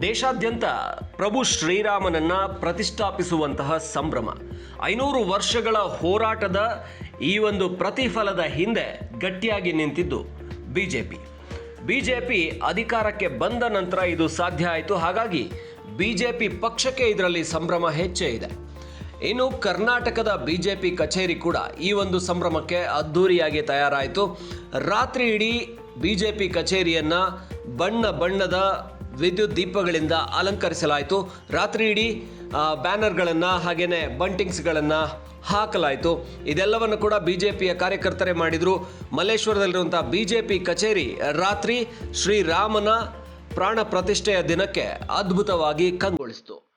ದೇಶಾದ್ಯಂತ ಪ್ರಭು ಶ್ರೀರಾಮನನ್ನ ಪ್ರತಿಷ್ಠಾಪಿಸುವಂತಹ ಸಂಭ್ರಮ. ಐನೂರು ವರ್ಷಗಳ ಹೋರಾಟದ ಈ ಒಂದು ಪ್ರತಿಫಲದ ಹಿಂದೆ ಗಟ್ಟಿಯಾಗಿ ನಿಂತಿದ್ದು ಬಿಜೆಪಿ. ಬಿಜೆಪಿ ಅಧಿಕಾರಕ್ಕೆ ಬಂದ ನಂತರ ಇದು ಸಾಧ್ಯ ಆಯಿತು. ಹಾಗಾಗಿ ಬಿಜೆಪಿ ಪಕ್ಷಕ್ಕೆ ಇದರಲ್ಲಿ ಸಂಭ್ರಮ ಹೆಚ್ಚೇ ಇದೆ. ಇನ್ನು ಕರ್ನಾಟಕದ ಬಿಜೆಪಿ ಕಚೇರಿ ಕೂಡ ಈ ಒಂದು ಸಂಭ್ರಮಕ್ಕೆ ಅದ್ಧೂರಿಯಾಗಿ ತಯಾರಾಯಿತು. ರಾತ್ರಿ ಇಡೀ ಬಿಜೆಪಿ ಕಚೇರಿಯನ್ನು ಬಣ್ಣ ಬಣ್ಣದ ವಿದ್ಯುತ್ ದೀಪಗಳಿಂದ ಅಲಂಕರಿಸಲಾಯಿತು. ರಾತ್ರಿ ಇಡೀ ಬ್ಯಾನರ್ಗಳನ್ನು ಹಾಗೆಯೇ ಬಂಟಿಂಗ್ಸ್ಗಳನ್ನು ಹಾಕಲಾಯಿತು. ಇದೆಲ್ಲವನ್ನು ಕೂಡ ಬಿ ಜೆ ಪಿಯ ಕಾರ್ಯಕರ್ತರೇ ಮಾಡಿದರು. ಮಲ್ಲೇಶ್ವರದಲ್ಲಿರುವಂಥ ಪಿ ಕಚೇರಿ ರಾತ್ರಿ ಶ್ರೀರಾಮನ ಪ್ರಾಣ ಪ್ರತಿಷ್ಠೆಯ ದಿನಕ್ಕೆ ಅದ್ಭುತವಾಗಿ ಕಂಗೊಳಿಸಿತು.